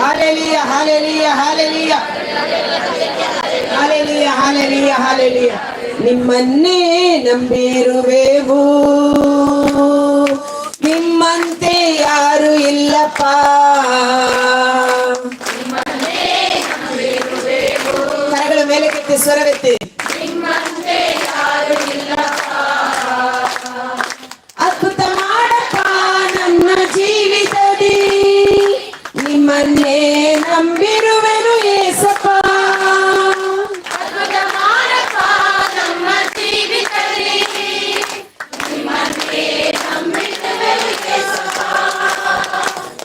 ಹಾಲೆಲಿಯ ಹಾಲೆಲಿಯ ಹಾಲೆಲಿಯ ಹಾಲೆಲಿಯ ಹಾಲೆಲಿಯ ಹಾಲೆಲಿಯ ನಿಮ್ಮನ್ನೇ ನಂಬಿರುವೆವು. ನಿಮ್ಮಂತೆ ಯಾರು ಇಲ್ಲಪ್ಪ. ಕರಗಳ ಮೇಲೆ ಕೆತ್ತಿ ಸ್ವರವೆತ್ತಿ.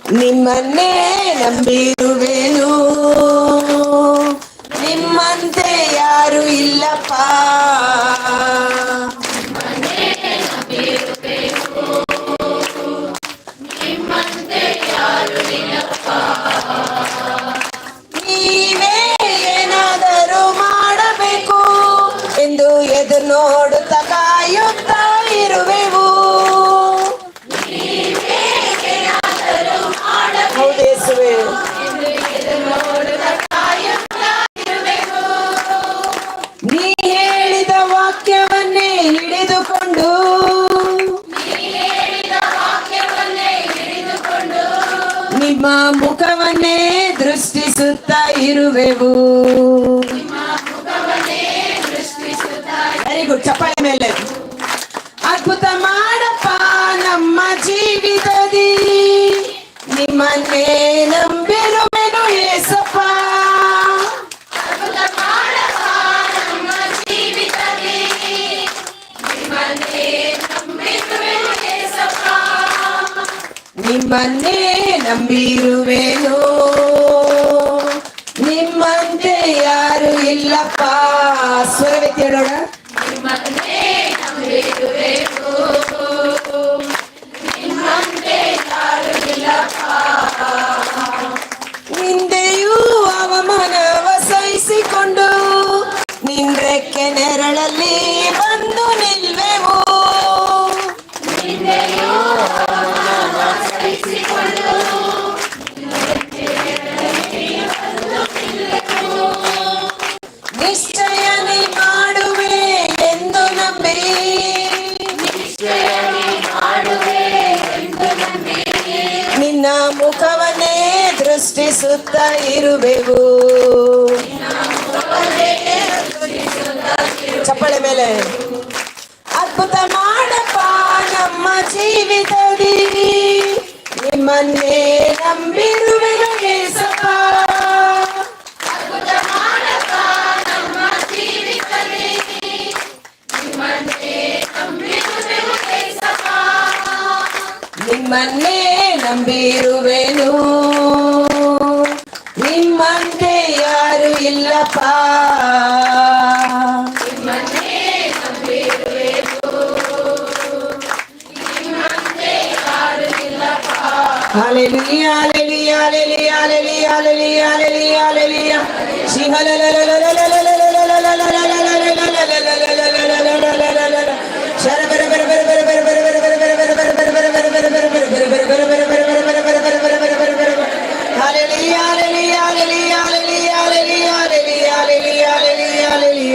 ನಿಮ್ಮನ್ನೇ ನಂಬಿರುವೆನು ಕವಲೆವು ವೆರಿ ಗುಡ್ ಚಪ್ಪಾಳೆ ಮೇಲೆ ಅದ್ಭುತ ಮಾಡಪ್ಪ ನಮ್ಮ ಜೀವಿತದಿ ನಿಮ್ಮನ್ನೇ ನಂಬೆನು ಮೆನು ಏಸಪ್ಪ ನಿಮ್ಮನ್ನೇ ನಂಬಿರುವೆನು ನಿಮ್ಮಂತೆ ಯಾರು ಇಲ್ಲಪ್ಪ ಸ್ವರವೆತ್ತಿ ಹೇಳೋಣ ದೃಷ್ಟಿಸುತ್ತಾ ಇರುವೆವು ಚಪ್ಪಳೆ ಮೇಲೆ ಅದ್ಭುತ ಮಾಡಪ್ಪ ನಮ್ಮ ಜೀವಿತದಿ ನಿಮ್ಮನ್ನೇ ನಂಬಿರುವೆನು ಏಸಪ್ಪ ಅದ್ಭುತ ಮಾಡಪ್ಪ ನಮ್ಮ ಜೀವಿತದಲ್ಲಿ ನಿಮ್ಮನ್ನೇ ನಂಬಿರುವೆವು ಯೇಸಪ್ಪ. ನಿಮ್ಮನ್ನೇ ನಂಬಿರುವೆನು ಇಲ್ಲಪ್ಪ ನಿಮ್ಮನ್ನೇ ನಂಬಿರುವೆವು ನಿಮ್ಮಂತೆ ಯಾರು ಇಲ್ಲಪ್ಪ. Hallelujah, hallelujah, hallelujah, hallelujah, hallelujah, hallelujah, hallelujah. She Hallelujah,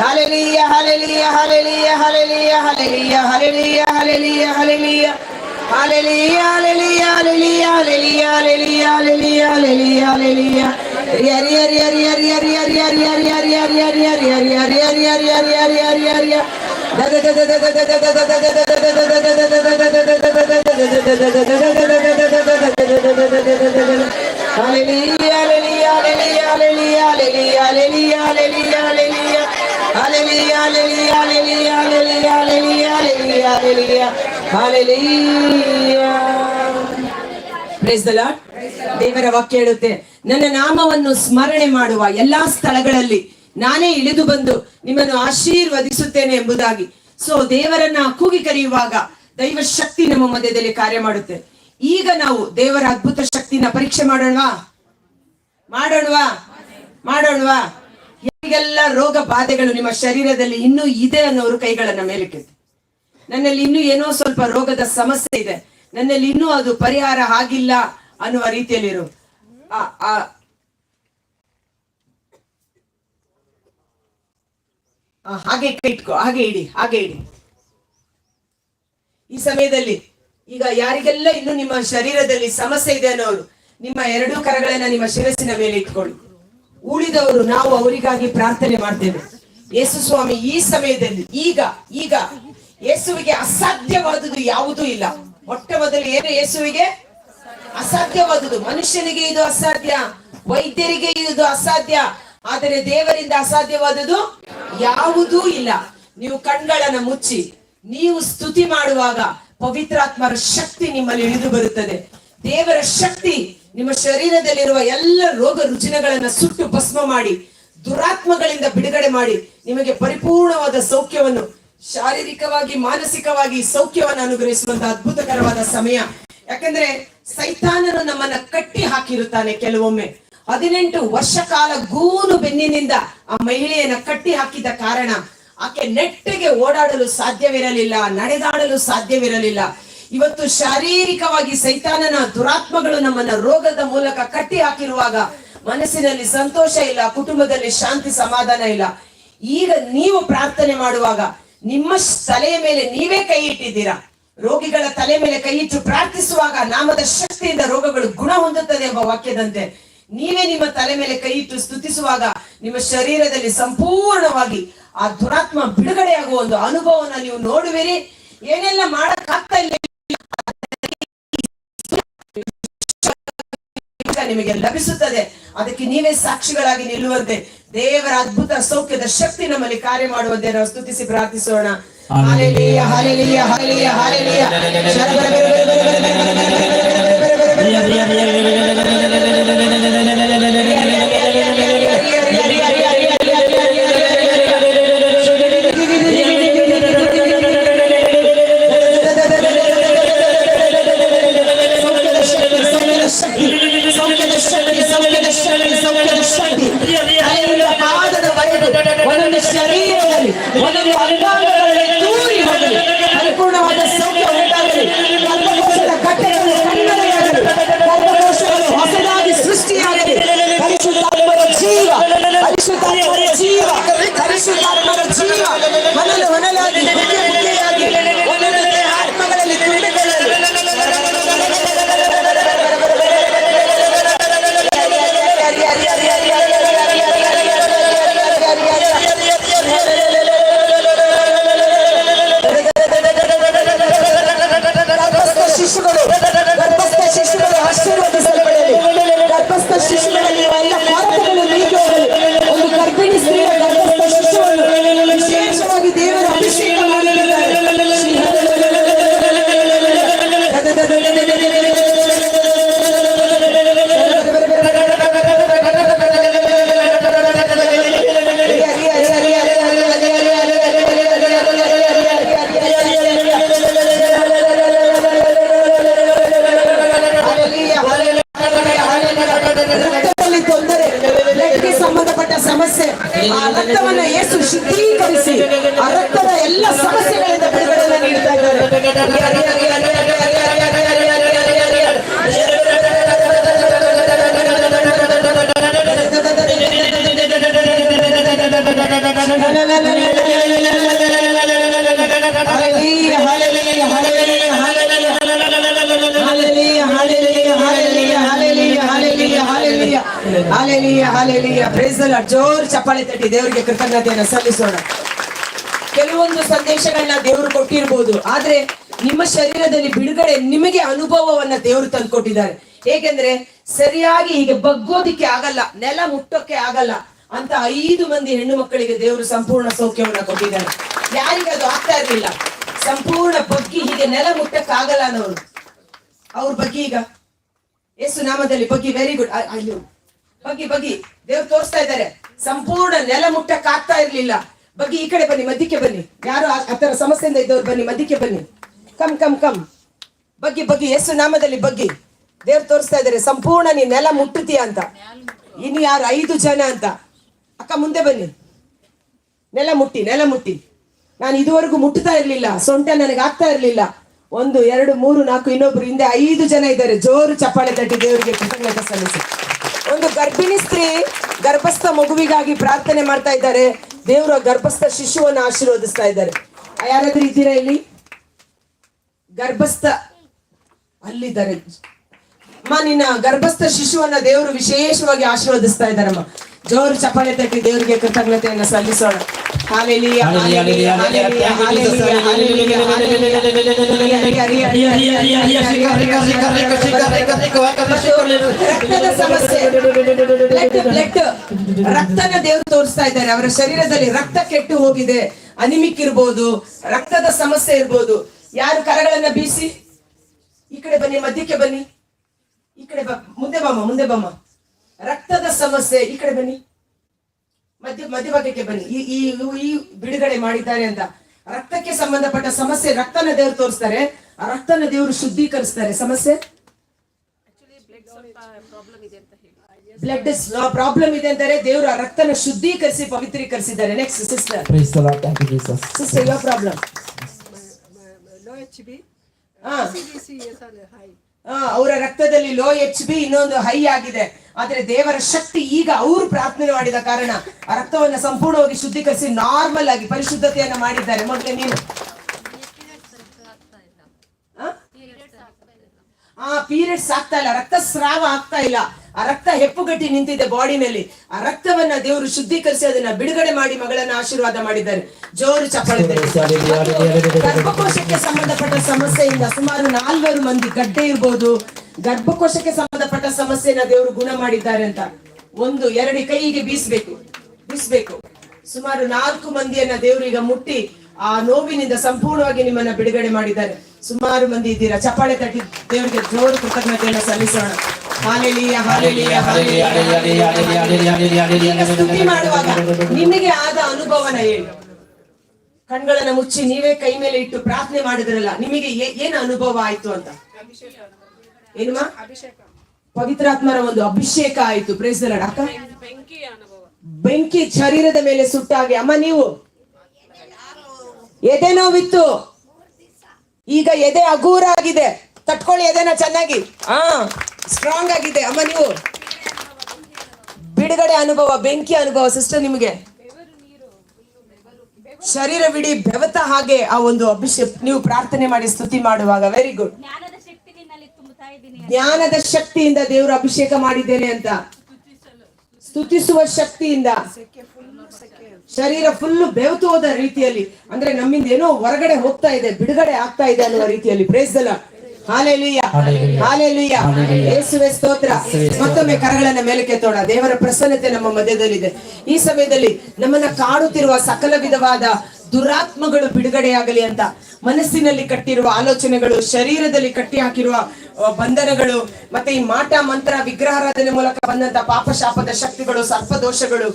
hallelujah hallelujah hallelujah hallelujah hallelujah hallelujah hallelujah hallelujah hallelujah hallelujah hallelujah hallelujah hallelujah hallelujah hallelujah hallelujah ഹരിയ ഹരിയ ഹരിയ ഹരിയ ഹരിയ ഹരിയ ഹരിയ ഹരിയ ഹരിയ ഹരിയ ഹരിയ ഹരിയ ഹരിയ ഹരിയ ഹരിയ ഹരിയ ഹരിയ hallelujah hallelujah hallelujah hallelujah hallelujah hallelujah hallelujah ದೇವರ ವಾಕ್ಯ ಹೇಳುತ್ತೆ, ನನ್ನ ನಾಮವನ್ನು ಸ್ಮರಣೆ ಮಾಡುವ ಎಲ್ಲಾ ಸ್ಥಳಗಳಲ್ಲಿ ನಾನೇ ಇಳಿದು ಬಂದು ನಿಮ್ಮನ್ನು ಆಶೀರ್ವದಿಸುತ್ತೇನೆ ಎಂಬುದಾಗಿ. ಸೊ ದೇವರನ್ನ ಕೂಗಿ ಕರೆಯುವಾಗ ದೈವ ಶಕ್ತಿ ನಮ್ಮ ಮಧ್ಯದಲ್ಲಿ ಕಾರ್ಯ ಮಾಡುತ್ತೆ. ಈಗ ನಾವು ದೇವರ ಅದ್ಭುತ ಶಕ್ತಿನ ಪರೀಕ್ಷೆ ಮಾಡೋಣವಾ? ಮಾಡೋಣವಾ? ಮಾಡೋಣವಾ? ಯಾರಿಗೆಲ್ಲ ರೋಗ ಬಾಧೆಗಳು ನಿಮ್ಮ ಶರೀರದಲ್ಲಿ ಇನ್ನೂ ಇದೆ ಅನ್ನೋರು ಕೈಗಳನ್ನ ಮೇಲಕ್ಕೆತ್ತಿ. ನನ್ನಲ್ಲಿ ಇನ್ನೂ ಏನೋ ಸ್ವಲ್ಪ ರೋಗದ ಸಮಸ್ಯೆ ಇದೆ. ನನ್ನಲ್ಲಿ ಇನ್ನೂ ಅದು ಪರಿಹಾರ ಆಗಿಲ್ಲ ಅನ್ನುವ ರೀತಿಯಲ್ಲಿರು. ಹಾಗೆ ಕೈ ಇಟ್ಕೋ ಹಾಗೆ ಇಡಿ ಹಾಗೆ ಇಡಿ. ಈ ಸಮಯದಲ್ಲಿ ಈಗ ಯಾರಿಗೆಲ್ಲ ಇನ್ನು ನಿಮ್ಮ ಶರೀರದಲ್ಲಿ ಸಮಸ್ಯೆ ಇದೆ ಅನ್ನೋರು, ನಿಮ್ಮ ಎರಡೂ ಕರಗಳನ್ನ ನಿಮ್ಮ ಶಿರಸ್ಸಿನ ಮೇಲೆ ಇಟ್ಕೊಳ್ಳಿ. ಉಳಿದವರು ನಾವು ಅವರಿಗಾಗಿ ಪ್ರಾರ್ಥನೆ ಮಾಡ್ತೇವೆ. ಯೇಸು ಸ್ವಾಮಿ, ಈ ಸಮಯದಲ್ಲಿ, ಈಗ ಈಗ ಯೇಸುವಿಗೆ ಅಸಾಧ್ಯವಾದುದು ಯಾವುದೂ ಇಲ್ಲ. ಮೊಟ್ಟ ಮೊದಲು ಏನು ಯೇಸುವಿಗೆ? ಅಸಾಧ್ಯವಾದುದು ಮನುಷ್ಯನಿಗೆ ಇದು ಅಸಾಧ್ಯ, ವೈದ್ಯರಿಗೆ ಇದು ಅಸಾಧ್ಯ, ಆದರೆ ದೇವರಿಂದ ಅಸಾಧ್ಯವಾದುದು ಯಾವುದೂ ಇಲ್ಲ. ನೀವು ಕಣ್ಗಳನ್ನ ಮುಚ್ಚಿ, ನೀವು ಸ್ತುತಿ ಮಾಡುವಾಗ ಪವಿತ್ರಾತ್ಮರ ಶಕ್ತಿ ನಿಮ್ಮಲ್ಲಿ ಇಳಿದು ಬರುತ್ತದೆ. ದೇವರ ಶಕ್ತಿ ನಿಮ್ಮ ಶರೀರದಲ್ಲಿರುವ ಎಲ್ಲ ರೋಗ ರುಜಿನಗಳನ್ನ ಸುಟ್ಟು ಭಸ್ಮ ಮಾಡಿ, ದುರಾತ್ಮಗಳಿಂದ ಬಿಡುಗಡೆ ಮಾಡಿ, ನಿಮಗೆ ಪರಿಪೂರ್ಣವಾದ ಸೌಖ್ಯವನ್ನು, ಶಾರೀರಿಕವಾಗಿ, ಮಾನಸಿಕವಾಗಿ ಸೌಖ್ಯವನ್ನು ಅನುಗ್ರಹಿಸುವಂತಹ ಅದ್ಭುತಕರವಾದ ಸಮಯ. ಯಾಕಂದ್ರೆ ಸೈತಾನನು ನಮ್ಮನ್ನ ಕಟ್ಟಿ ಹಾಕಿರುತ್ತಾನೆ ಕೆಲವೊಮ್ಮೆ. ಹದಿನೆಂಟು ವರ್ಷ ಕಾಲ ಗೂನು ಬೆನ್ನಿನಿಂದ ಆ ಮಹಿಳೆಯನ್ನ ಕಟ್ಟಿ ಹಾಕಿದ ಕಾರಣ ಆಕೆ ನೆಟ್ಟಿಗೆ ಓಡಾಡಲು ಸಾಧ್ಯವಿರಲಿಲ್ಲ, ನಡೆದಾಡಲು ಸಾಧ್ಯವಿರಲಿಲ್ಲ. ಇವತ್ತು ಶಾರೀರಿಕವಾಗಿ ಸೈತಾನನ ದುರಾತ್ಮಗಳು ನಮ್ಮನ್ನ ರೋಗದ ಮೂಲಕ ಕಟ್ಟಿ ಹಾಕಿರುವಾಗ ಮನಸ್ಸಿನಲ್ಲಿ ಸಂತೋಷ ಇಲ್ಲ, ಕುಟುಂಬದಲ್ಲಿ ಶಾಂತಿ ಸಮಾಧಾನ ಇಲ್ಲ. ಈಗ ನೀವು ಪ್ರಾರ್ಥನೆ ಮಾಡುವಾಗ ನಿಮ್ಮ ತಲೆಯ ಮೇಲೆ ನೀವೇ ಕೈ ಇಟ್ಟಿದ್ದೀರಾ? ರೋಗಿಗಳ ತಲೆ ಮೇಲೆ ಕೈ ಇಟ್ಟು ಪ್ರಾರ್ಥಿಸುವಾಗ ನಾಮದ ಶಕ್ತಿಯಿಂದ ರೋಗಗಳು ಗುಣ ಹೊಂದುತ್ತದೆ ಎಂಬ ವಾಕ್ಯದಂತೆ ನೀವೇ ನಿಮ್ಮ ತಲೆ ಮೇಲೆ ಕೈ ಇಟ್ಟು ಸ್ತುತಿಸುವಾಗ ನಿಮ್ಮ ಶರೀರದಲ್ಲಿ ಸಂಪೂರ್ಣವಾಗಿ ಆ ದುರಾತ್ಮ ಬಿಡುಗಡೆಯಾಗುವ ಒಂದು ಅನುಭವನ ನೀವು ನೋಡುವಿರಿ. ಏನೆಲ್ಲ ಮಾಡಕ್ಕಾಗ್ತಾ ಇಲ್ಲ ಈಗ ನಿಮಗೆ ಲಭಿಸುತ್ತದೆ ಅದಕ್ಕೆ ನೀವೇ ಸಾಕ್ಷಿಗಳಾಗಿ ನಿಲ್ಲುವಂತೆ ದೇವರ ಅದ್ಭುತ ಸೌಖ್ಯದ ಶಕ್ತಿ ನಮ್ಮಲ್ಲಿ ಕಾರ್ಯ ಮಾಡುವಂತೆ ನಾವು ಸ್ತುತಿಸಿ ಪ್ರಾರ್ಥಿಸೋಣ ಹಾಲೆಲಿಯ ಹಾಲೆಲಿಯ ಹಾಲೆಲಿಯ ಹಾಲೆಲೂಯ. ಜೋರ್ ಚಪ್ಪಾಳೆ ತಟ್ಟಿ. ದೇವರಿಗೆ ಕೃತಜ್ಞತೆಯನ್ನ ಸಲ್ಲಿಸೋಣ. ಕೆಲವೊಂದು ಸಂದೇಶಗಳನ್ನ ದೇವರು ಕೊಟ್ಟಿರ್ಬೋದು. ಆದ್ರೆ ನಿಮ್ಮ ಶರೀರದಲ್ಲಿ ಬಿಡುಗಡೆ ನಿಮಗೆ ಅನುಭವವನ್ನ ದೇವರು ತಂದ್ಕೊಟ್ಟಿದ್ದಾರೆ. ಏಕೆಂದ್ರೆ ಸರಿಯಾಗಿ ಹೀಗೆ ಬಗ್ಗೋದಿಕ್ಕೆ ಆಗಲ್ಲ, ನೆಲ ಮುಟ್ಟೋಕೆ ಆಗಲ್ಲ ಅಂತ ಐದು ಮಂದಿ ಹೆಣ್ಣು ಮಕ್ಕಳಿಗೆ ದೇವರು ಸಂಪೂರ್ಣ ಸೌಖ್ಯವನ್ನ ಕೊಟ್ಟಿದ್ದಾರೆ. ಯಾರಿಗದು ಆಗ್ತಾ ಇರಲಿಲ್ಲ. ಸಂಪೂರ್ಣ ಬಗ್ಗಿ ಹೀಗೆ ನೆಲ ಮುಟ್ಟಕ್ಕೆ ಆಗಲ್ಲ ಅನ್ನೋರು. ಅವ್ರ ಬಗ್ಗೆ ಈಗ. ಯೇಸು ನಾಮದಲ್ಲಿ ಬಗ್ಗೆ. ವೆರಿ ಗುಡ್ ಅಲ್ಲಿ ಬಗ್ಗಿ ಬಗ್ಗಿ. ದೇವ್ರು ತೋರಿಸ್ತಾ ಇದ್ದಾರೆ. ಸಂಪೂರ್ಣ ನೆಲ ಮುಟ್ಟಕ್ ಆಗ್ತಾ ಇರ್ಲಿಲ್ಲ. ಬಗ್ಗಿ, ಈ ಕಡೆ ಬನ್ನಿ, ಮಧ್ಯಕ್ಕೆ ಬನ್ನಿ. ಯಾರು ಆತರ ಸಮಸ್ಯೆಯಿಂದ ಇದ್ದವ್ರು ಬನ್ನಿ, ಮಧ್ಯಕ್ಕೆ ಬನ್ನಿ. Come come come. ಬಗ್ಗಿ, ಬಗ್ಗೆ, ಯೇಸು ನಾಮದಲ್ಲಿ ಬಗ್ಗಿ. ದೇವ್ರು ತೋರಿಸ್ತಾ ಇದ್ದಾರೆ, ಸಂಪೂರ್ಣ ನೀ ನೆಲ ಮುಟ್ಟುತ್ತೀಯ ಅಂತ. ಇನ್ನು ಯಾರು? ಐದು ಜನ ಅಂತ. ಅಕ್ಕ, ಮುಂದೆ ಬನ್ನಿ. ನೆಲ ಮುಟ್ಟಿ ನೆಲ ಮುಟ್ಟಿ. ನಾನು ಇದುವರೆಗೂ ಮುಟ್ಟುತ್ತಾ ಇರ್ಲಿಲ್ಲ. ಸೊಂಟ ನನಗೆ ಆಗ್ತಾ ಇರ್ಲಿಲ್ಲ. ಒಂದು, ಎರಡು, ಮೂರು, ನಾಲ್ಕು, ಇನ್ನೊಬ್ರು ಹಿಂದೆ ಐದು ಜನ ಇದ್ದಾರೆ. ಜೋರು ಚಪ್ಪಾಳೆ ತಟ್ಟಿ ದೇವರಿಗೆ ಕೃತಜ್ಞತೆ ಸಲ್ಲಿಸಿ. ಒಂದು ಗರ್ಭಿಣಿ ಸ್ತ್ರೀ ಗರ್ಭಸ್ಥ ಮಗುವಿಗಾಗಿ ಪ್ರಾರ್ಥನೆ ಮಾಡ್ತಾ ಇದ್ದಾರೆ. ದೇವರ ಗರ್ಭಸ್ಥ ಶಿಶುವನ್ನು ಆಶೀರ್ವದಿಸ್ತಾ ಇದ್ದಾರೆ. ಯಾರಾದ್ರೂ ಇದ್ದೀರಾ ಇಲ್ಲಿ? ಗರ್ಭಸ್ಥ ಅಲ್ಲಿದ್ದಾರೆ. ಅಮ್ಮ, ನಿನ್ನ ಗರ್ಭಸ್ಥ ಶಿಶುವನ್ನ ದೇವರು ವಿಶೇಷವಾಗಿ ಆಶೀರ್ವದಿಸ್ತಾ ಇದ್ದಾರಮ್ಮ. ಜೋರು ಚಪ್ಪಾಳೆ ತಟ್ಟಿ ದೇವರಿಗೆ ಕೃತಜ್ಞತೆಯನ್ನ ಸಲ್ಲಿಸೋಣ ರಕ್ತನ ದೇವರು ತೋರಿಸ್ತಾ ಇದ್ದಾರೆ ಅವರ ಶರೀರದಲ್ಲಿ ರಕ್ತ ಕೆಟ್ಟು ಹೋಗಿದೆ ಅನಿಮಿಕ್ ಇರ್ಬೋದು ರಕ್ತದ ಸಮಸ್ಯೆ ಇರ್ಬೋದು ಯಾರು ಕರಗಳನ್ನ ಬೀಸಿ ಈ ಕಡೆ ಬನ್ನಿ ಮಧ್ಯಕ್ಕೆ ಬನ್ನಿ ಈ ಕಡೆ ಮುಂದೆ ಬಾಮ ಮುಂದೆ ಬಾಮ್ಮ ರಕ್ತದ ಸಮಸ್ಯೆ ಈ ಕಡೆ ಬನ್ನಿ ಮಧ್ಯ ಮಧ್ಯಭಾಗಕ್ಕೆ ಬನ್ನಿ ಈ ಈ ಈ ಬಿಡುಗಡೆ ಮಾಡಿದ್ದಾರೆ ಅಂತ ರಕ್ತಕ್ಕೆ ಸಂಬಂಧಪಟ್ಟ ಸಮಸ್ಯೆ ರಕ್ತನ ದೇವರು ತೋರಿಸ್ತಾರೆ ಆ ರಕ್ತನ ದೇವರು ಶುದ್ಧೀಕರಿಸ್ತಾರೆ ಸಮಸ್ಯೆ ಬ್ಲಡ್ ಪ್ರಾಬ್ಲಮ್ ಇದೆ ಅಂತಾರೆ ದೇವರು ಆ ರಕ್ತನ ಶುದ್ಧೀಕರಿಸಿ ಪವಿತ್ರೀಕರಿಸಿದ್ದಾರೆ ನೆಕ್ಸ್ಟ್ ಸಿಸ್ಟರ್ ಸಿಸ್ಟರ್ ಪ್ರಾಬ್ಲಮ್ ಅವರ ರಕ್ತದಲ್ಲಿ ಲೋ ಎಚ್ ಬಿ ಇನ್ನೊಂದು ಹೈ ಆಗಿದೆ. ಆದ್ರೆ ದೇವರ ಶಕ್ತಿ ಈಗ ಅವರು ಪ್ರಾರ್ಥನೆ ಮಾಡಿದ ಕಾರಣ ಆ ರಕ್ತವನ್ನ ಸಂಪೂರ್ಣವಾಗಿ ಶುದ್ಧೀಕರಿಸಿ ನಾರ್ಮಲ್ ಆಗಿ ಪರಿಶುದ್ಧತೆಯನ್ನ ಮಾಡಿದ್ದಾರೆ. ಮೊದಲೇ ನೀನು? ಆ? ಪೀರಿಯಡ್ಸ್ ಆಗ್ತಾ ಇಲ್ಲ. ರಕ್ತಸ್ರಾವ ಆಗ್ತಾ ಇಲ್ಲ. ಆ ರಕ್ತ ಹೆಪ್ಪುಗಟ್ಟಿ ನಿಂತಿದೆ ಬಾಡಿನಲ್ಲಿ ಆ ರಕ್ತವನ್ನ ದೇವರು ಶುದ್ಧೀಕರಿಸಿ ಅದನ್ನ ಬಿಡುಗಡೆ ಮಾಡಿ ಮಗಳನ್ನ ಆಶೀರ್ವಾದ ಮಾಡಿದ್ದಾರೆ. ಜೋರು ಚಪ್ಪಾಳೆ ಗರ್ಭಕೋಶಕ್ಕೆ ಸಂಬಂಧಪಟ್ಟ ಸಮಸ್ಯೆಯಿಂದ ಸುಮಾರು ನಾಲ್ವರು ಮಂದಿ ಗಡ್ಡೆ ಇರ್ಬೋದು. ಗರ್ಭಕೋಶಕ್ಕೆ ಸಂಬಂಧಪಟ್ಟ ಸಮಸ್ಯೆನ ದೇವರು ಗುಣ ಮಾಡಿದ್ದಾರೆ ಅಂತ. ಒಂದು ಎರಡು ಕೈಗೆ ಬೀಸ್ಬೇಕು. ಬೀಸ್ಬೇಕು. ಸುಮಾರು ನಾಲ್ಕು ಮಂದಿಯನ್ನ ದೇವರು ಈಗ ಮುಟ್ಟಿ ಆ ನೋವಿನಿಂದ ಸಂಪೂರ್ಣವಾಗಿ ನಿಮ್ಮನ್ನ ಬಿಡುಗಡೆ ಮಾಡಿದ್ದಾರೆ. ಸುಮಾರು ಮಂದಿ ಇದ್ದೀರಾ? ಚಪ್ಪಾಳೆ ತಟ್ಟಿ ದೇವರಿಗೆ ಜೋರು ಕೃತಜ್ಞತೆಯನ್ನು ಸಲ್ಲಿಸೋಣ. ಸ್ತುತಿ ಮಾಡುವಾಗ ನಿಮಗೆ ಆದ ಅನುಭವನ ಹೇಳಿ. ಕಣ್ಗಳನ್ನ ಮುಚ್ಚಿ ನೀವೇ ಕೈ ಮೇಲೆ ಇಟ್ಟು ಪ್ರಾರ್ಥನೆ ಮಾಡಿದ್ರಲ್ಲ ನಿಮಗೆ ಏನು ಅನುಭವ ಆಯ್ತು ಅಂತ? ಏನಮ್ಮ? ಪವಿತ್ರಾತ್ಮರ ಒಂದು ಅಭಿಷೇಕ ಆಯ್ತು. ಪ್ರೇಸ್ ಅಕ್ಕ? ಬೆಂಕಿ ಶರೀರದ ಮೇಲೆ ಸುಟ್ಟಾಗಿ ಅಮ್ಮ ನೀವು? ಎದೆ ನೋವಿತ್ತು. ಈಗ ಎದೆ ಅಗೂರಾಗಿದೆ ಆಗಿದೆ ತಟ್ಕೊಳ್ಳಿ ಅದೇನ ಚೆನ್ನಾಗಿ. ಹಾ ಸ್ಟ್ರಾಂಗ್ ಆಗಿದೆ ಅಮ್ಮ ನೀವು. ಬಿಡುಗಡೆ ಅನುಭವ ಬೆಂಕಿ ಅನುಭವ ಸಿಸ್ಟರ್ ನಿಮಗೆ. ಶರೀರವಿಡೀ ಬೆವತ ಹಾಗೆ ಆ ಒಂದು ಅಭಿಷೇಕ ನೀವು ಪ್ರಾರ್ಥನೆ ಮಾಡಿ ಸ್ತುತಿ ಮಾಡುವಾಗ ವೆರಿ ಗುಡ್ ಜ್ಞಾನದ ಶಕ್ತಿಯಿಂದ ದೇವರು ಅಭಿಷೇಕ ಮಾಡಿದ್ದೇನೆ ಅಂತ. ಸ್ತುತಿಸುವ ಶಕ್ತಿಯಿಂದ. ಶರೀರ ಫುಲ್ ಬೆವತು ಹೋದ ರೀತಿಯಲ್ಲಿ. ಅಂದ್ರೆ ನಮ್ಮಿಂದ ಏನೋ ಹೊರಗಡೆ ಹೋಗ್ತಾ ಇದೆ ಬಿಡುಗಡೆ ಆಗ್ತಾ ಇದೆ ಅನ್ನುವ ರೀತಿಯಲ್ಲಿ. ಪ್ರೇಸ್ದಲ್ಲ ಯೇಸುವೆ ಸ್ತೋತ್ರ. ಮತ್ತೊಮ್ಮೆ ಕರಗಳನ್ನ ಮೇಲಕ್ಕೆ ತೋಡ. ದೇವರ ಪ್ರಸನ್ನತೆ ನಮ್ಮ ಮಧ್ಯದಲ್ಲಿದೆ. ಈ ಸಮಯದಲ್ಲಿ ನಮ್ಮನ್ನ ಕಾಡುತ್ತಿರುವ ಸಕಲ ವಿಧವಾದ ದುರಾತ್ಮಗಳು ಬಿಡುಗಡೆಯಾಗಲಿ ಅಂತ ಮನಸ್ಸಿನಲ್ಲಿ ಕಟ್ಟಿರುವ ಆಲೋಚನೆಗಳು ಶರೀರದಲ್ಲಿ ಕಟ್ಟಿ ಹಾಕಿರುವ ಬಂಧನಗಳು ಮತ್ತೆ ಈ ಮಾಟ ಮಂತ್ರ ವಿಗ್ರಹಾರಾಧನೆ ಮೂಲಕ ಬಂದಂತ ಪಾಪಶಾಪದ ಶಕ್ತಿಗಳು ಸರ್ಪದೋಷಗಳು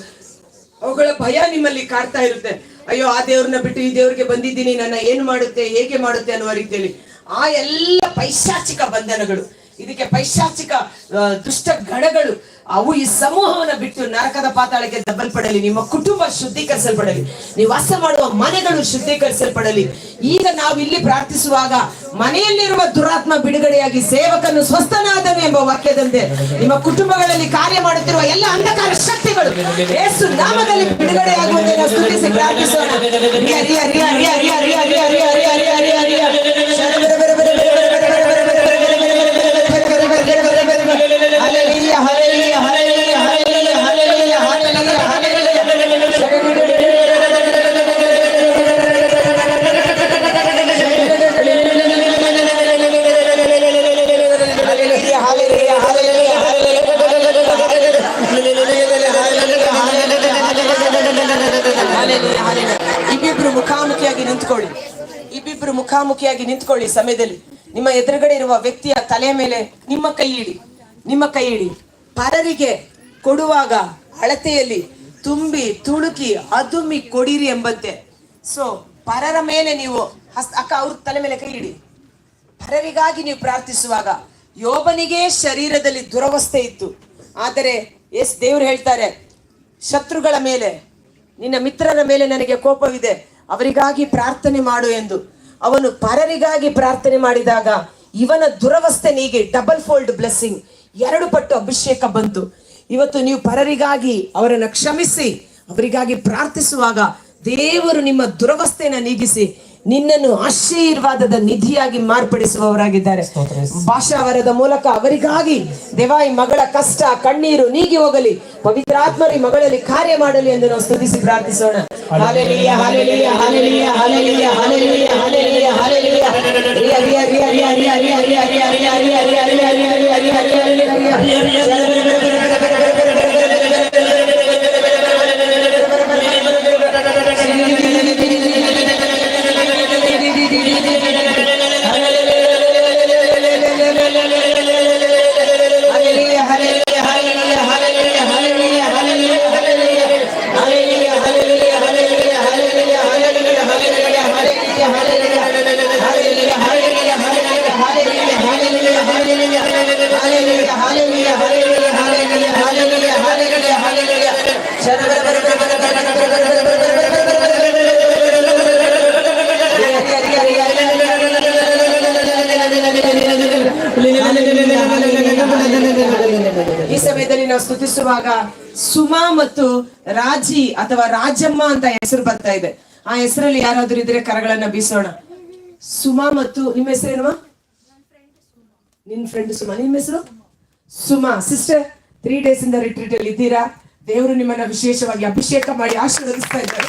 ಅವುಗಳ ಭಯ ನಿಮ್ಮಲ್ಲಿ ಕಾಡ್ತಾ ಇರುತ್ತೆ. ಅಯ್ಯೋ ಆ ದೇವ್ರನ್ನ ಬಿಟ್ಟು ಈ ದೇವ್ರಿಗೆ ಬಂದಿದ್ದೀನಿ ನನ್ನ ಏನ್ ಮಾಡುತ್ತೆ ಹೇಗೆ ಮಾಡುತ್ತೆ ಅನ್ನುವ ರೀತಿಯಲ್ಲಿ ಆ ಎಲ್ಲ ಪೈಶಾಚಿಕ ಬಂಧನಗಳು ಇದಕ್ಕೆ ಪೈಶಾಚಿಕ ದುಷ್ಟ ಗಣಗಳು ಅವು ಈ ಸಮೂಹವನ್ನು ಬಿಟ್ಟು ನರಕದ ಪಾತಾಳಕ್ಕೆ ದಬ್ಬಲ್ಪಡಲಿ ನಿಮ್ಮ ಕುಟುಂಬ ಶುದ್ಧೀಕರಿಸಲ್ಪಡಲಿ ನೀವು ವಾಸ ಮಾಡುವ ಮನೆಗಳು ಶುದ್ಧೀಕರಿಸಲ್ಪಡಲಿ ಈಗ ನಾವು ಇಲ್ಲಿ ಪ್ರಾರ್ಥಿಸುವಾಗ ಮನೆಯಲ್ಲಿರುವ ದುರಾತ್ಮ ಬಿಡುಗಡೆಯಾಗಿ ಸೇವಕನು ಸ್ವಸ್ಥನಾದನು ಎಂಬ ವಾಕ್ಯದಂತೆ ನಿಮ್ಮ ಕುಟುಂಬಗಳಲ್ಲಿ ಕಾರ್ಯ ಮಾಡುತ್ತಿರುವ ಎಲ್ಲ ಅಂಧಕಾರ ಶಕ್ತಿಗಳು ಏಸು ನಾಮದಲ್ಲಿ ಬಿಡುಗಡೆಯಾಗುವಂತೆ ನಾವು ಸ್ತುತಿಸಿ ಪ್ರಾರ್ಥಿಸೋಣ ನಿಂತ್ಕೊಳ್ಳಿ ಸಮಯದಲ್ಲಿ. ನಿಮ್ಮ ಎದುರುಗಡೆ ಇರುವ ವ್ಯಕ್ತಿಯ ತಲೆ ಮೇಲೆ ನಿಮ್ಮ ಕೈ ಇಡಿ, ನಿಮ್ಮ ಕೈ ಇಡಿ. ಪರರಿಗೆ ಕೊಡುವಾಗ ಅಳತೆಯಲ್ಲಿ ತುಂಬಿ ತುಳುಕಿ ಅದುಮಿ ಕೊಡಿರಿ ಎಂಬಂತೆ. ಸೊ ಪರರ ಮೇಲೆ ನೀವು ಹಸ್ತ ಅಕ್ಕ ಅವ್ರ ತಲೆ ಮೇಲೆ ಕೈ ಇಡಿ. ಪರರಿಗಾಗಿ ನೀವು ಪ್ರಾರ್ಥಿಸುವಾಗ ಯೋಬನಿಗೆ ಶರೀರದಲ್ಲಿ ದುರವಸ್ಥೆ ಇತ್ತು. ಆದರೆ ಎಸ್ ದೇವ್ರು ಹೇಳ್ತಾರೆ, ಶತ್ರುಗಳ ಮೇಲೆ, ನಿನ್ನ ಮಿತ್ರರ ಮೇಲೆ ನನಗೆ ಕೋಪವಿದೆ. ಅವರಿಗಾಗಿ ಪ್ರಾರ್ಥನೆ ಮಾಡು ಎಂದು. ಅವನು ಪರರಿಗಾಗಿ ಪ್ರಾರ್ಥನೆ ಮಾಡಿದಾಗ ಇವನ ದುರವಸ್ಥೆ ನೀಗೆ ಡಬಲ್ ಫೋಲ್ಡ್ ಬ್ಲೆಸ್ಸಿಂಗ್ ಎರಡು ಪಟ್ಟು ಅಭಿಷೇಕ ಬಂತು. ಇವತ್ತು ನೀವು ಪರರಿಗಾಗಿ ಅವರನ್ನು ಕ್ಷಮಿಸಿ ಅವರಿಗಾಗಿ ಪ್ರಾರ್ಥಿಸುವಾಗ ದೇವರು ನಿಮ್ಮ ದುರವಸ್ಥೆಯನ್ನು ನೀಗಿಸಿ ನಿನ್ನನ್ನು ಆಶೀರ್ವಾದದ ನಿಧಿಯಾಗಿ ಮಾರ್ಪಡಿಸುವವರಾಗಿದ್ದಾರೆ. ಭಾಷಾವರದ ಮೂಲಕ ಅವರಿಗಾಗಿ ದೇವಾಯಿ ಮಗಳ ಕಷ್ಟ ಕಣ್ಣೀರು ನೀಗಿ ಹೋಗಲಿ ಪವಿತ್ರಾತ್ಮರಿ ಮಗಳಲ್ಲಿ ಕಾರ್ಯ ಮಾಡಲಿ ಎಂದು ನಾವು ಸ್ತುತಿಸಿ ಪ್ರಾರ್ಥಿಸೋಣ. Hallelujah hallelujah hallelujah hallelujah hallelujah hallelujah hallelujah Riya റിയ റിയ റിയ റിയ റിയ റിയ റിയ റിയ റിയ റിയ റിയ റിയ റിയ റിയ ಸ್ತುತಿಸುವಾಗ ಸುಮಾ ಮತ್ತು ರಾಜಿ ಅಥವಾ ರಾಜಮ್ಮ ಅಂತ ಹೆಸರು ಬರ್ತಾ ಇದೆ. ಆ ಹೆಸರಲ್ಲಿ ಯಾರಾದ್ರೂ ಇದ್ರೆ ಕರಗಳನ್ನ ಬೀಸೋಣ. ಸುಮಾ ಮತ್ತು ನಿಮ್ಮ ಹೆಸರೇನಮ್ಮ ನಿನ್ ಫ್ರೆಂಡ್ ಸುಮಾ. ನಿಮ್ಮ ಹೆಸರು? ಸುಮಾ. ಸಿಸ್ಟರ್ ತ್ರೀ ಡೇಸ್ ಇಂದ ರಿಟ್ರೀಟ್ ಅಲ್ಲಿ ಇದ್ದೀರಾ? ದೇವರು ನಿಮ್ಮನ್ನ ವಿಶೇಷವಾಗಿ ಅಭಿಷೇಕ ಮಾಡಿ ಆಶೀರ್ವದಿಸ್ತಾ ಇದ್ದಾರೆ.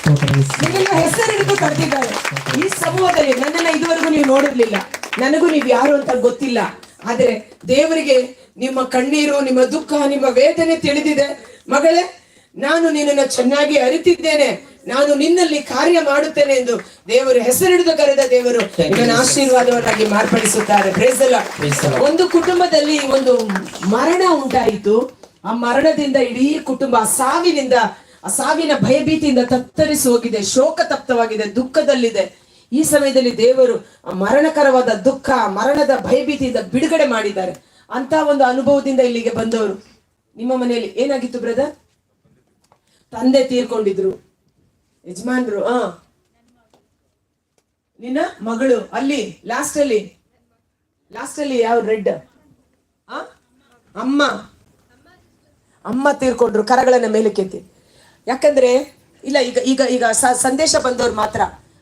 ಹೆಸರು ಹಿಡಿದು ಕರೆದಿದ್ದಾರೆ. ಈ ಸಮೂಹದಲ್ಲಿ ನನ್ನನ್ನ ಇದುವರೆಗೂ ನೀವು ನೋಡಿರ್ಲಿಲ್ಲ. ನನಗೂ ನೀವು ಯಾರು ಅಂತ ಗೊತ್ತಿಲ್ಲ. ಆದ್ರೆ ದೇವರಿಗೆ ನಿಮ್ಮ ಕಣ್ಣೀರು ನಿಮ್ಮ ದುಃಖ ನಿಮ್ಮ ವೇದನೆ ತಿಳಿದಿದೆ. ಮಗಳೇ ನಾನು ನಿನ್ನನ್ನು ಚೆನ್ನಾಗಿ ಅರಿತಿದ್ದೇನೆ. ನಾನು ನಿನ್ನಲ್ಲಿ ಕಾರ್ಯ ಮಾಡುತ್ತೇನೆ ಎಂದು ದೇವರು ಹೆಸರಿಡಿದು ಕರೆದ ದೇವರು ಇದನ್ನು ಆಶೀರ್ವಾದವನ್ನಾಗಿ ಮಾರ್ಪಡಿಸುತ್ತಾರೆ. ಪ್ರೇಸಲ್ಲ ಒಂದು ಕುಟುಂಬದಲ್ಲಿ ಒಂದು ಮರಣ ಉಂಟಾಯಿತು. ಆ ಮರಣದಿಂದ ಇಡೀ ಕುಟುಂಬ ಸಾವಿನಿಂದ ಆ ಸಾವಿನ ಭಯಭೀತಿಯಿಂದ ತತ್ತರಿಸಿ ಹೋಗಿದೆ ಶೋಕ ತಪ್ತವಾಗಿದೆ ದುಃಖದಲ್ಲಿದೆ. ಈ ಸಮಯದಲ್ಲಿ ದೇವರು ಆ ಮರಣಕರವಾದ ದುಃಖ ಮರಣದ ಭಯಭೀತಿಯಿಂದ ಬಿಡುಗಡೆ ಮಾಡಿದ್ದಾರೆ. ಅಂತ ಒಂದು ಅನುಭವದಿಂದ ಇಲ್ಲಿಗೆ ಬಂದವರು. ನಿಮ್ಮ ಮನೆಯಲ್ಲಿ ಏನಾಗಿತ್ತು ಬ್ರದರ್ ತಂದೆ ತೀರ್ಕೊಂಡಿದ್ರು. ಯಜಮಾನ್ರು, ಆ. ನಿನ್ನ ಮಗಳು, ಅಲ್ಲಿ ಲಾಸ್ಟ್ ಅಲ್ಲಿ. ಲಾಸ್ಟ್ ಅಲ್ಲಿ ಯಾವ ರೆಡ್ ಅಮ್ಮ. ಅಮ್ಮ ತೀರ್ಕೊಂಡ್ರು, ಕರಗಳನ್ನ ಮೇಲಕ್ಕೆತ್ತಿ ಯಾಕಂದ್ರೆ, ಇಲ್ಲ, ಈಗ ಈಗ ಈಗ ಸಂದೇಶ ಬಂದವ್ರು ಮಾತ್ರ.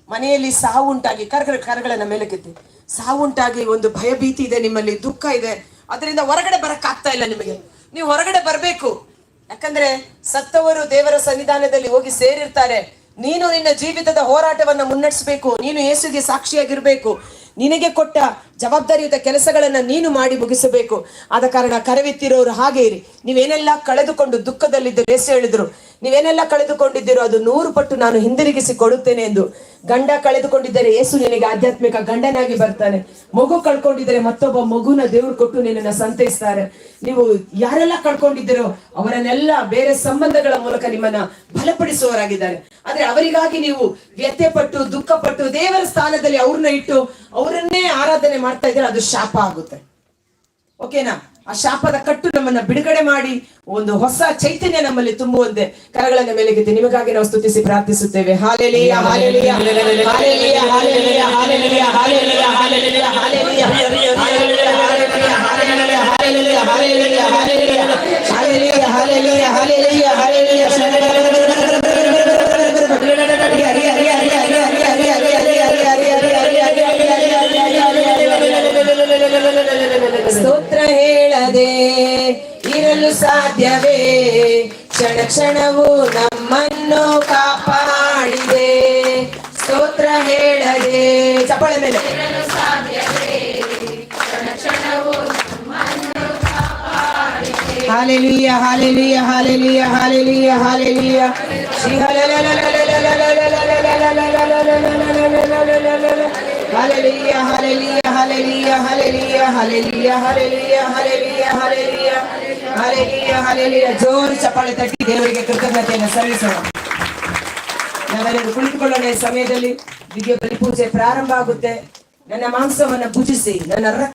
ಮನೆಯಲ್ಲಿ ಸಾವುಂಟಾಗಿ, ಕರಗಳ, ಕರಗಳನ್ನ ಮೇಲಕ್ಕೆತ್ತಿ ಕೆತ್ತಿ. ಸಾವುಂಟಾಗಿ ಒಂದು ಭಯಭೀತಿ ಇದೆ ನಿಮ್ಮಲ್ಲಿ, ದುಃಖ ಇದೆ. ಅದರಿಂದ ಹೊರಗಡೆ ಬರಕ್ ಆಗ್ತಾ ಇಲ್ಲ ನಿಮಗೆ. ನೀವು ಹೊರಗಡೆ ಬರಬೇಕು. ಯಾಕಂದ್ರೆ ಸತ್ತವರು ದೇವರ ಸನ್ನಿಧಾನದಲ್ಲಿ ಹೋಗಿ ಸೇರಿರ್ತಾರೆ. ನೀನು ನಿನ್ನ ಜೀವಿತದ ಹೋರಾಟವನ್ನು ಮುನ್ನಡೆಸಬೇಕು. ನೀನು ಯೇಸುಗೆ ಸಾಕ್ಷಿಯಾಗಿರ್ಬೇಕು. ನಿನಗೆ ಕೊಟ್ಟ ಜವಾಬ್ದಾರಿಯುತ ಕೆಲಸಗಳನ್ನು ನೀನು ಮಾಡಿ ಮುಗಿಸಬೇಕು. ಆದ ಕಾರಣ ಕರವೆತ್ತಿರೋರು ಹಾಗೆ ಇರಿ. ನೀವೇನೆಲ್ಲ ಕಳೆದುಕೊಂಡು ದುಃಖದಲ್ಲಿದ್ದು ಲೇಸು ಹೇಳಿದ್ರು. ನೀವೇನೆಲ್ಲ ಕಳೆದುಕೊಂಡಿದ್ದೀರೋ ಅದು ನೂರು ಪಟ್ಟು ನಾನು ಹಿಂದಿರುಗಿಸಿ ಕೊಡುತ್ತೇನೆ ಎಂದು. ಗಂಡ ಕಳೆದುಕೊಂಡಿದ್ದರೆ ಯೇಸು ನಿನಗೆ ಆಧ್ಯಾತ್ಮಿಕ ಗಂಡನಾಗಿ ಬರ್ತಾನೆ. ಮಗು ಕಳ್ಕೊಂಡಿದ್ದರೆ ಮತ್ತೊಬ್ಬ ಮಗುನ ದೇವ್ರು ಕೊಟ್ಟು ನಿನ್ನನ್ನು ಸಂತೈಸ್ತಾರೆ. ನೀವು ಯಾರೆಲ್ಲ ಕಳ್ಕೊಂಡಿದ್ದೀರೋ ಅವರನ್ನೆಲ್ಲ ಬೇರೆ ಸಂಬಂಧಗಳ ಮೂಲಕ ನಿಮ್ಮನ್ನ ಬಲಪಡಿಸುವವರಾಗಿದ್ದಾರೆ. ಆದ್ರೆ ಅವರಿಗಾಗಿ ನೀವು ವ್ಯಥೆ ಪಟ್ಟು ದುಃಖ ಪಟ್ಟು ದೇವರ ಸ್ಥಾನದಲ್ಲಿ ಅವ್ರನ್ನ ಇಟ್ಟು ಅವರನ್ನೇ ಆರಾಧನೆ ಮಾಡ್ತಾ ಇದ್ರೆ ಅದು ಶಾಪ ಆಗುತ್ತೆ ಓಕೆನಾ ಆ ಶಾಪದ ಕಟ್ಟು ನಮ್ಮನ್ನ ಬಿಡುಗಡೆ ಮಾಡಿ ಒಂದು ಹೊಸ ಚೈತನ್ಯ ನಮ್ಮಲ್ಲಿ ತುಂಬುವಂತೆ ಕರಗಳನ್ನ ಮೇಲೆಗೆದ್ದು ನಿಮಗಾಗಿ ನಾವು ಸ್ತುತಿಸಿ ಪ್ರಾರ್ಥಿಸುತ್ತೇವೆ hallelujah hallelujah hallelujah hallelujah hallelujah hallelujah hallelujah hallelujah hallelujah hallelujah hallelujah hallelujah hallelujah hallelujah hallelujah ಹರಿಯ ಹಾಲೆಲೂಯ ಸ್ತೋತ್ರ ಹೇಳದೆ ಇರಲು ಸಾಧ್ಯವೇ? ಕ್ಷಣ ಕ್ಷಣವು ನಮ್ಮನ್ನು ಕಾಪಾಡಿದೆ. ಸ್ತೋತ್ರ ಹೇಳದೆ ಚಪ್ಪಳೆ ಮೇಲೆ. Hallelujah hallelujah hallelujah hallelujah hallelujah. Shri hallelujah hallelujah hallelujah, hallelujah, hallelujah, hallelujah, hallelujah, hallelujah, hallelujah, hallelujah. ಜೋರು ಚಪ್ಪಾಳೆ ತಟ್ಟಿ ದೇವರಿಗೆ ಕೃತಜ್ಞತೆಯನ್ನು ಸಲ್ಲಿಸೋಣ ನಾವೆಲ್ಲರೂ ಕುಳಿತುಕೊಳ್ಳೋಣ ಸಮಯದಲ್ಲಿ ದಿವ್ಯ ಬಲಿಪೂಜೆ ಪ್ರಾರಂಭ ಆಗುತ್ತೆ ನನ್ನ ಮಾಂಸವನ್ನು ಪೂಜಿಸಿ ನನ್ನ